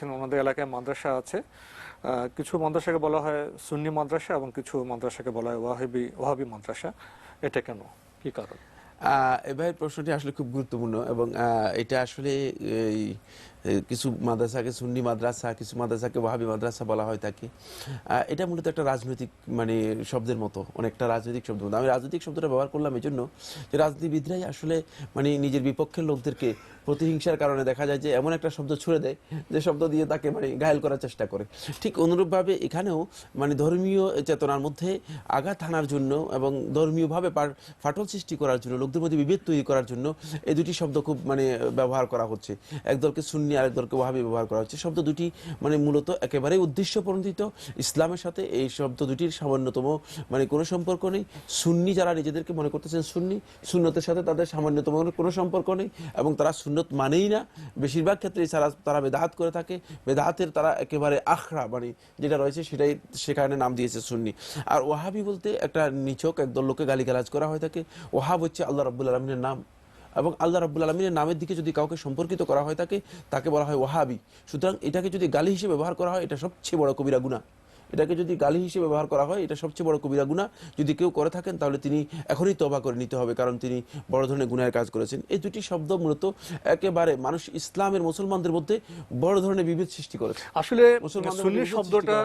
বলেছেন ওনাদের এলাকায় মাদ্রাসা আছে। কিছু মাদ্রাসাকে বলা হয় সুন্নি মাদ্রাসা এবং কিছু মাদ্রাসাকে বলা হয় ওয়াহাবি ওয়াহাবি মাদ্রাসা। এটা কেন? কি কারণ? এবার প্রশ্নটি আসলে খুব গুরুত্বপূর্ণ এবং এটা আসলে কিছু মাদ্রাসাকে সুন্নি মাদ্রাসা, কিছু মাদ্রাসাকে ওয়াহাবি মাদ্রাসা বলা হয় থাকে এটা মূলত একটা রাজনৈতিক মানে শব্দের মতো, অনেকটা রাজনৈতিক শব্দ আমি রাজনৈতিক শব্দটা ব্যবহার করলাম এই জন্য যে রাজনীতিবিদরাই আসলে মানে নিজের বিপক্ষের লোকদেরকে প্রতিহিংসার কারণে দেখা যায় যে এমন একটা শব্দ ছুড়ে দেয় যে শব্দ দিয়ে তাকে মানে ঘায়ল করার চেষ্টা করে। ঠিক অনুরূপভাবে এখানেও মানে ধর্মীয় চেতনার মধ্যে আঘাত হানার জন্য এবং ধর্মীয়ভাবে ফাটল সৃষ্টি করার জন্য, লোকদের মধ্যে বিভেদ তৈরি করার জন্য এই দুটি শব্দ খুব মানে ব্যবহার করা হচ্ছে। একদলকে সুন্নি আরেক দলকে ব্যবহার করা হচ্ছে। শব্দ দুটি মানে মূলত একেবারে উদ্দেশ্য প্রণোদিত ইসলামের সাথে এই শব্দ দুটির সামান্যতম মানে কোনো সম্পর্ক নেই। সুন্নি যারা নিজেদেরকে মনে করতেছেন সুন্নি, সুন্নতের সাথে তাদের সামান্যতম কোনো সম্পর্ক নেই এবং তারা সুন্নত মানেই না। বেশিরভাগ ক্ষেত্রে তারা তারা বেদাহাত করে থাকে। বেদাহাতের তারা একেবারে আখড়া মানে যেটা রয়েছে সেটাই সেখানে নাম দিয়েছে সুন্নি। আর ওয়াহাবি বলতে একটা নিচক একদল লোকে গালিগালাজ করা হয়ে থাকে। ওয়াহাব হচ্ছে আল্লাহ রাব্বুল আলমিনের নাম। এবং আল্লাহ রাব্বুল আলমিনের নামের দিকে যদি কাউকে সম্পর্কিত করা হয় থাকে তাকে বলা হয় ওয়াহাবি। সুতরাং এটাকে যদি গালি হিসেবে ব্যবহার করা হয় এটা সবচেয়ে বড় কবিরা গুণা এটাকে যদি গালি হিসেবে ব্যবহার করা হয় এটা সবচেয়ে বড় কবিরা গুণা যদি কেউ করে থাকেন তাহলে তিনি এখনই তবা করে নিতে হবে কারণ তিনি বড় ধরনের গুনাহের কাজ করেছেন। এই দুটি শব্দ মূলত একেবারে মানুষ ইসলামের মুসলমানদের মধ্যে বড় ধরনের বিভেদ সৃষ্টি করেছে। আসলে সৃষ্টি শব্দটা।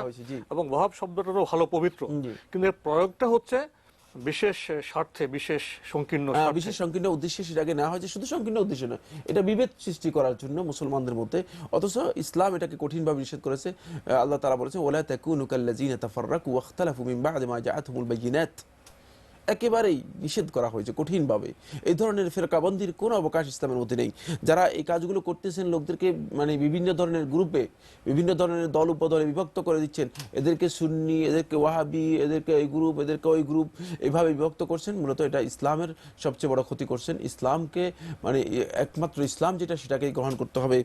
এবং ওয়াহাব শব্দটারও ভালো পবিত্র। কিন্তু এর প্রয়োগটা হচ্ছে বিশেষ স্বার্থে বিশেষ সংকীর্ণ আহ, বিশেষ সংকীর্ণ উদ্দেশ্যে সেটাকে নেওয়া হয়েছে শুধু সংকীর্ণ উদ্দেশ্যে নয় এটা বিভেদ সৃষ্টি করার জন্য মুসলমানদের মধ্যে। অথচ ইসলাম এটাকে কঠিনভাবে নিষেধ করেছে। আল্লাহ তারা বলেছে ওলা তাকুনু কাল্লাযিনা তাফাররাকু ওয়াখতালাফু মিন বা'দি মা জাআতহুমুল বায়িনাত। একেবারেই নিষেধ করা হয়েছে কঠিনভাবে। এই ধরনের ফেরকাবন্দির কোনো অবকাশ ইসলামের মধ্যে নেই। যারা এই কাজগুলো করতেছেন, লোকদেরকে মানে বিভিন্ন ধরনের গ্রুপে, বিভিন্ন ধরনের দল উপদলে বিভক্ত করে দিচ্ছেন। এদেরকে সুন্নি, এদেরকে ওয়াহাবি, এদেরকে এই গ্রুপ, এদেরকে ওই গ্রুপ এভাবে বিভক্ত করছেন। মূলত এটা ইসলামের সবচেয়ে বড় ক্ষতি করছেন। ইসলামকে মানে একমাত্র ইসলাম যেটা, সেটাকেই গ্রহণ করতে হবে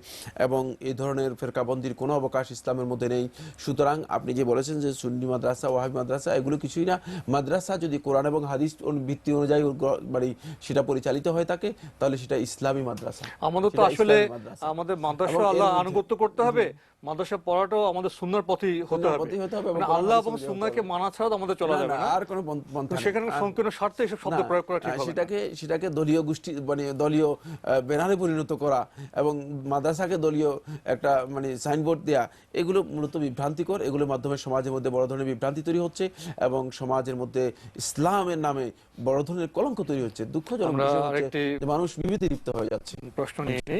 এবং এই ধরনের ফেরকাবন্দির কোনো অবকাশ ইসলামের মধ্যে নেই। সুতরাং আপনি যে বলেছেন যে সুন্নি মাদ্রাসা, ওয়াহাবি মাদ্রাসা, এগুলো কিছুই না। মাদ্রাসা যদি কোরআন এবং হাদিস ভিত্তি অনুযায়ী মানে সেটা পরিচালিত হয়ে থাকে তাহলে সেটা ইসলামী মাদ্রাসা। আমাদের তো আসলে আমাদের মাদ্রাসা আল্লাহ আনুগত্য করতে হবে। মাদ্রাসা পড়াটাও আমাদের সুন্নার পথই হতে হবে। মানে আল্লাহ এবং সুন্নাহকে মানা ছাড়া আমাদের চলা যাবে না, আর কোনো পন্থ- সেখানে সংকীর্ণ স্বার্থে এসব শব্দ প্রয়োগ করা ঠিক সেটাকে সেটাকে দলীয় গোষ্ঠী মানে দলীয় ব্যানারে পরিণত করা এবং মাদ্রাসাকে দলীয় একটা মানে সাইনবোর্ড দেয়া এগুলো মূলত বিভ্রান্তিকর। এগুলোর মাধ্যমে সমাজের মধ্যে বড় ধরনের বিভ্রান্তি তৈরি হচ্ছে এবং সমাজের মধ্যে ইসলামের নামে বড় ধরনের কলঙ্ক তৈরি হচ্ছে। দুঃখজনক মানুষ বিভীতি লিপ্ত হয়ে যাচ্ছে। প্রশ্ন নিয়ে।